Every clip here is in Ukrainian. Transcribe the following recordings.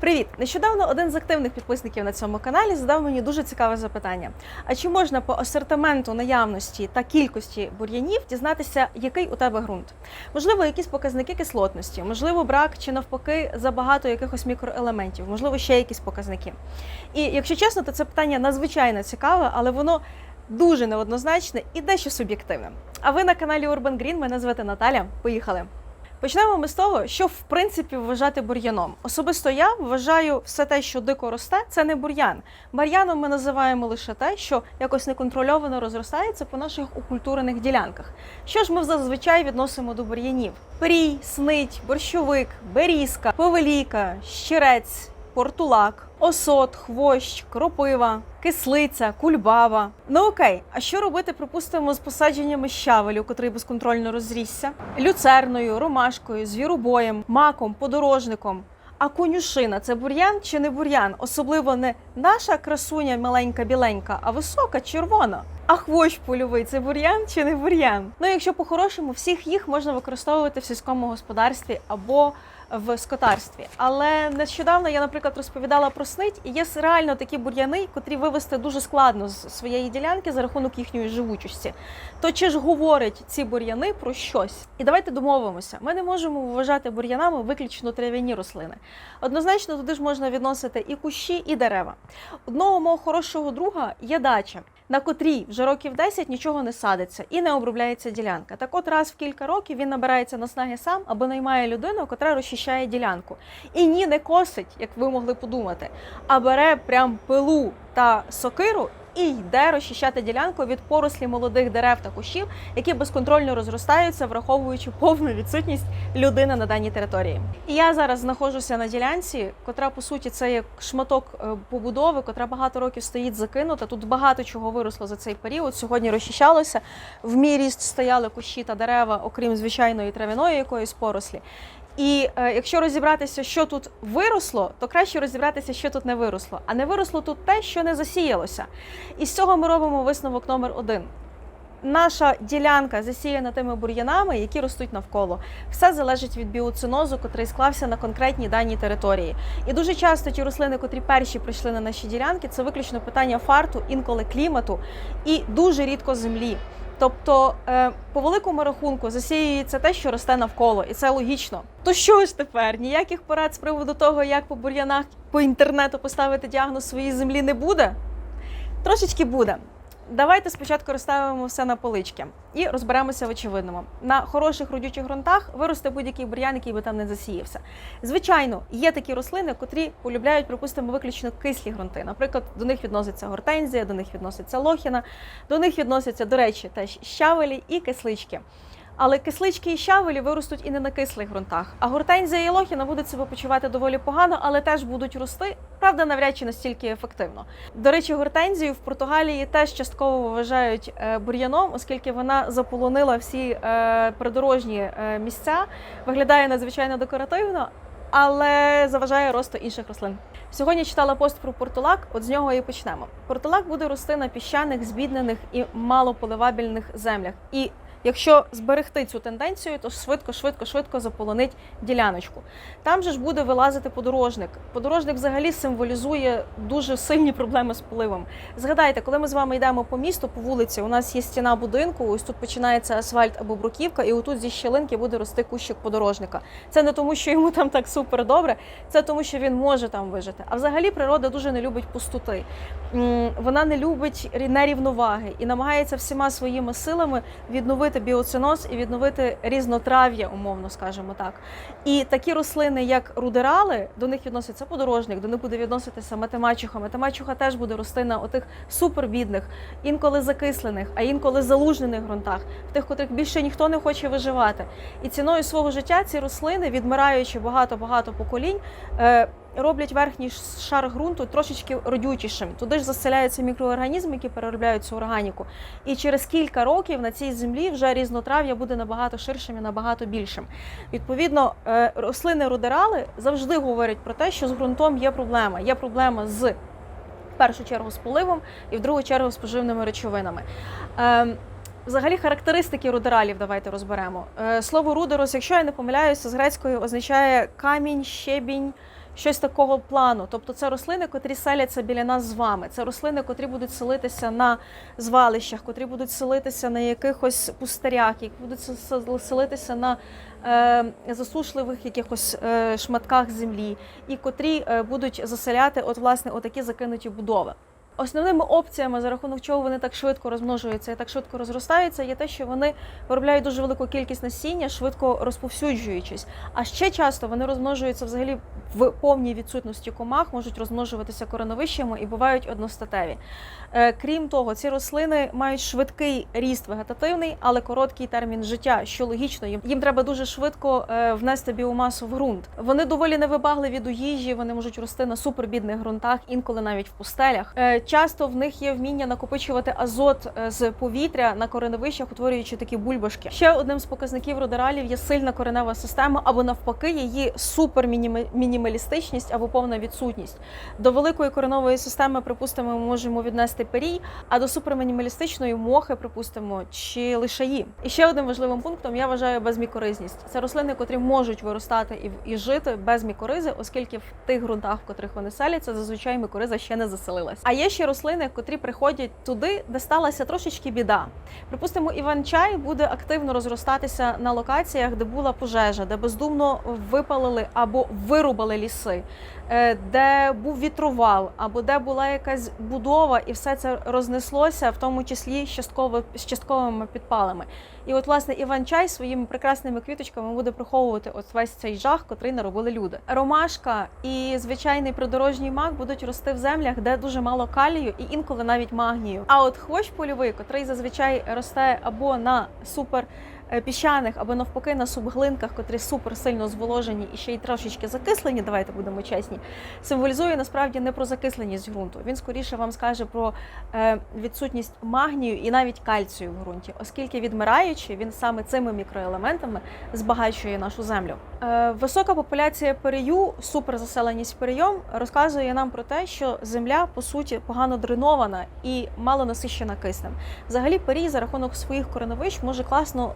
Привіт! Нещодавно один з активних підписників на цьому каналі задав мені дуже цікаве запитання: а чи можна по асортименту наявності та кількості бур'янів дізнатися, який у тебе ґрунт? Можливо, якісь показники кислотності, можливо, брак чи навпаки забагато якихось мікроелементів, можливо, ще якісь показники. І якщо чесно, то це питання надзвичайно цікаве, але воно дуже неоднозначне і дещо суб'єктивне. А ви на каналі Urban Green, мене звати Наталя. Поїхали! Почнемо ми з того, що в принципі вважати бур'яном. Особисто я вважаю все те, що дико росте, це не бур'ян. Бур'яном ми називаємо лише те, що якось неконтрольовано розростається по наших укультурених ділянках. Що ж ми зазвичай відносимо до бур'янів? Прій, снить, борщовик, берізка, повеліка, щирець, портулак, осот, хвощ, кропива, кислиця, кульбаба. Ну окей, а що робити, припустимо, з посадженнями щавелю, котрий безконтрольно розрісся, люцерною, ромашкою, звіробоєм, маком, подорожником. А конюшина це бур'ян чи не бур'ян? Особливо не наша красуня маленька біленька, а висока червона. А хвощ польовий це бур'ян чи не бур'ян? Ну, якщо по-хорошому, всіх їх можна використовувати в сільському господарстві або в скотарстві. Але нещодавно я, наприклад, розповідала про снить, і є реально такі бур'яни, котрі вивести дуже складно з своєї ділянки за рахунок їхньої живучості. То чи ж говорять ці бур'яни про щось? І давайте домовимося. Ми не можемо вважати бур'янами виключно трав'яні рослини. Однозначно, туди ж можна відносити і кущі, і дерева. Одного мого хорошого друга є дача. На котрій вже років 10 нічого не садиться і не обробляється ділянка. Так от раз в кілька років він набирається наснаги сам або наймає людину, котра розчищає ділянку. І ні, не косить, як ви могли подумати, а бере прям пилу та сокиру і йде розчищати ділянку від порослі молодих дерев та кущів, які безконтрольно розростаються, враховуючи повну відсутність людини на даній території. І я зараз знаходжуся на ділянці, котра по суті це є шматок е, побудови, котра багато років стоїть закинута. Тут багато чого виросло за цей період. Сьогодні розчищалося. В мій ріст стояли кущі та дерева, окрім звичайної травяної якоїсь порослі. І е, якщо розібратися, що тут виросло, то краще розібратися, що тут не виросло. А не виросло тут те, що не засіялося. І з цього ми робимо висновок номер один. Наша ділянка засіяна тими бур'янами, які ростуть навколо. Все залежить від біоцинозу, котрий склався на конкретній даній території. І дуже часто ті рослини, котрі перші прийшли на наші ділянки, це виключно питання фарту, інколи клімату і дуже рідко землі. Тобто, е, по великому рахунку, засіюється те, що росте навколо, і це логічно. То що ж тепер? Ніяких порад з приводу того, як по бур'янах по інтернету поставити діагноз своїй землі не буде? Трошечки буде. Давайте спочатку розставимо все на полички і розберемося в очевидному. На хороших родючих ґрунтах виросте будь-який бур'ян, який би там не засіявся. Звичайно, є такі рослини, котрі полюбляють, припустимо, виключно кислі ґрунти. Наприклад, до них відноситься гортензія, до них відноситься лохіна, до них відносяться, до речі, теж щавелі і кислички. Але кислички і щавелі виростуть і не на кислих ґрунтах. А гортензія і лохіна будуть себе почувати доволі погано, але теж будуть рости. Правда, навряд чи настільки ефективно. До речі, гортензію в Португалії теж частково вважають е, бур'яном, оскільки вона заполонила всі е, придорожні е, місця, виглядає надзвичайно декоративно. Але заважає росту інших рослин. Сьогодні читала пост про портулак, от з нього і почнемо. Портулак буде рости на піщаних, збіднених і малополивабельних землях. І Якщо зберегти цю тенденцію, то швидко, швидко, швидко заполонить діляночку. Там же ж буде вилазити подорожник. Подорожник взагалі символізує дуже сильні проблеми з поливом. Згадайте, коли ми з вами йдемо по місту, по вулиці, у нас є стіна будинку, ось тут починається асфальт або бруківка, і отут зі щілинки буде рости кущик подорожника. Це не тому, що йому там так супер добре, це тому, що він може там вижити. А взагалі природа дуже не любить пустоти. Вона не любить нерівноваги і намагається всіма своїми силами відновити біоциноз і відновити різнотрав'я, умовно скажемо так. І такі рослини, як рудерали, до них відноситься подорожник, до них буде відноситися матемачуха. Матемачуха теж буде рости на отих супербідних, інколи закислених, а інколи залужнених ґрунтах, в тих, котрих більше ніхто не хоче виживати. І ціною свого життя ці рослини, відмираючи багато-багато поколінь, е, роблять верхній шар ґрунту трошечки родючішим. Туди ж заселяються мікроорганізми, які переробляють цю органіку. І через кілька років на цій землі вже різнотрав'я буде набагато ширшим і набагато більшим. Відповідно, е, рослини рудерали завжди говорять про те, що з ґрунтом є проблема. Є проблема з в першу чергу з поливом і в другу чергу з поживними речовинами. Ем, Взагалі, характеристики рудералів давайте розберемо. Е, Слово рудерос, якщо я не помиляюся, з грецької означає камінь, щебінь, щось такого плану. Тобто це рослини, котрі селяться біля нас з вами. Це рослини, котрі будуть селитися на звалищах, котрі будуть селитися на якихось пустирях, які будуть селитися на е, засушливих якихось е, шматках землі, і котрі е, будуть заселяти от власне отакі закинуті будови. Основними опціями, за рахунок чого вони так швидко розмножуються і так швидко розростаються, є те, що вони виробляють дуже велику кількість насіння, швидко розповсюджуючись. А ще часто вони розмножуються взагалі в повній відсутності комах, можуть розмножуватися короновищами і бувають одностатеві. Е, Крім того, ці рослини мають швидкий ріст вегетативний, але короткий термін життя, що логічно. Їм треба дуже швидко е, внести біомасу в ґрунт. Вони доволі невибагливі до їжі, вони можуть рости на супербідних ґрунтах, інколи навіть в пустелях. Часто в них є вміння накопичувати азот е, з повітря на кореновищах, утворюючи такі бульбашки. Ще одним з показників родералів є сильна коренева система, або навпаки, її супермінімалістичність або повна відсутність. До великої коренової системи, припустимо, ми можемо віднести перій, а до супермінімалістичної мохи, припустимо, чи лишаї. І ще одним важливим пунктом я вважаю безмікоризність. Це рослини, котрі можуть виростати і, і жити без мікоризи, оскільки в тих ґрунтах, в котрих вони селяться, зазвичай мікориза ще не заселилась. А є ще рослини, котрі приходять туди, де сталася трошечки біда. Припустимо, іван-чай буде активно розростатися на локаціях, де була пожежа, де бездумно випалили або вирубали ліси, де був вітрувал, або де була якась будова, і все це рознеслося, в тому числі частково з частковими підпалами. І от власне іван-чай своїми прекрасними квіточками буде приховувати от весь цей жах, котрий наробили люди. Ромашка і звичайний придорожній мак будуть рости в землях, де дуже мало калію і інколи навіть магнію. А от хвощ польовий, котрий зазвичай росте або на супер е, піщаних, або навпаки на субглинках, котрі супер сильно зволожені і ще й трошечки закислені, давайте будемо чесні, символізує насправді не про закисленість ґрунту. Він скоріше вам скаже про е, відсутність магнію і навіть кальцію в ґрунті, оскільки відмираючи, він саме цими мікроелементами збагачує нашу землю. Е, висока популяція перею, суперзаселеність перейом розказує нам про те, що земля по суті погано дренована і мало насищена киснем. Взагалі, перій за рахунок своїх кореновищ може класно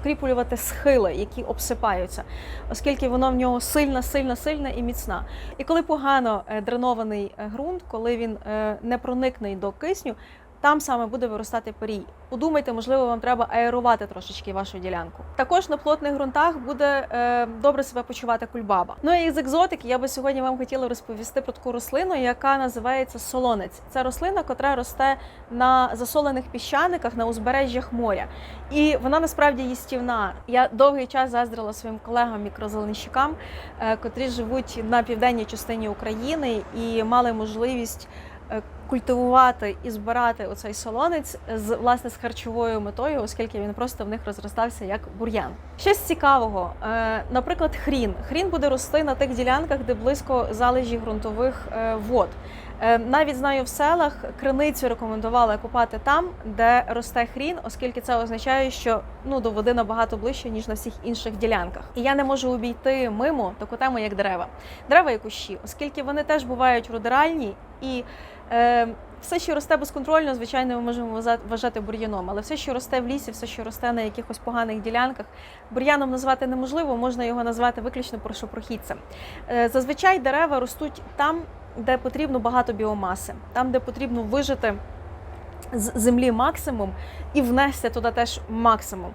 укріплювати схили, які обсипаються, оскільки воно в нього сильна, сильна, сильна і міцна. І коли погано е, дренований е, ґрунт, коли він не проникний до кисню, там саме буде виростати перій. Подумайте, можливо, вам треба аерувати трошечки вашу ділянку. Також на плотних ґрунтах буде е, добре себе почувати кульбаба. Ну і з екзотики я би сьогодні вам хотіла розповісти про таку рослину, яка називається солонець. Це рослина, котра росте на засолених піщаниках на узбережжях моря. І вона насправді їстівна. Я довгий час заздрила своїм колегам мікрозеленщикам, е, котрі живуть на південній частині України і мали можливість. Культивувати і збирати оцей солонець з власне з харчовою метою, оскільки він просто в них розростався як бур'ян. Щось цікавого, е, наприклад, хрін. Хрін буде рости на тих ділянках, де близько залежі ґрунтових е, вод. Е, Навіть знаю в селах криницю рекомендували купати там, де росте хрін, оскільки це означає, що ну до води набагато ближче ніж на всіх інших ділянках. І я не можу обійти мимо таку тему, як дерева. Дерева і кущі, оскільки вони теж бувають рудеральні і. Е, все, що росте безконтрольно, звичайно, ми можемо вважати- бур'яном, але все, що росте в лісі, все, що росте на якихось поганих ділянках, бур'яном назвати неможливо, можна його назвати виключно першопрохідцем. Е, Зазвичай дерева ростуть там, де потрібно багато біомаси, там, де потрібно вижити з землі максимум і внести туди теж максимум.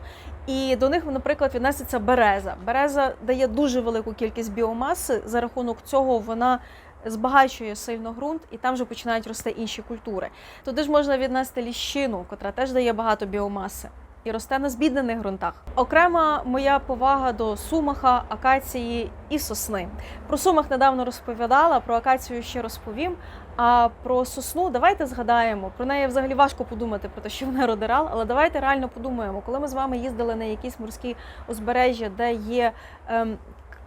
І до них, наприклад, віднесеться береза. Береза дає дуже велику кількість біомаси. За рахунок цього вона збагачує сильно ґрунт, і там вже починають рости інші культури. Туди ж можна віднести ліщину, котра теж дає багато біомаси. І росте на збіднених ґрунтах. Окрема моя повага до сумаха, акації і сосни. Про сумах недавно розповідала, про акацію ще розповім. А про сосну давайте згадаємо. Про неї взагалі важко подумати про те, що вона родерал, але давайте реально подумаємо, коли ми з вами їздили на якісь морські узбережжя, де є ем,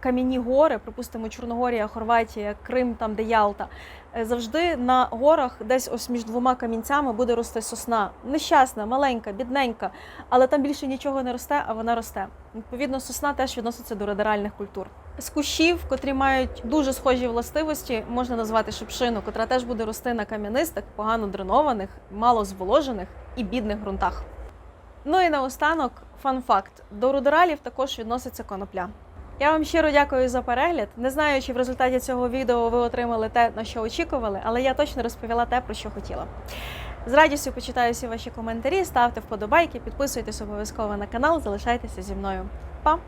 кам'яні гори, припустимо, Чорногорія, Хорватія, Крим, там де Ялта. е, Завжди на горах, десь ось між двома камінцями, буде рости сосна. Нещасна, маленька, бідненька, але там більше нічого не росте, а вона росте. Відповідно, сосна теж відноситься до радеральних культур. З кущів, котрі мають дуже схожі властивості, можна назвати шипшину, котра теж буде рости на кам'янистих, погано дренованих, мало зволожених і бідних ґрунтах. Ну і наостанок фан-факт: до рудералів також відноситься конопля. Я вам щиро дякую за перегляд. Не знаю, чи в результаті цього відео ви отримали те, на що очікували, але я точно розповіла те, про що хотіла. З радістю почитаю всі ваші коментарі, ставте вподобайки, підписуйтесь обов'язково на канал, залишайтеся зі мною. Па!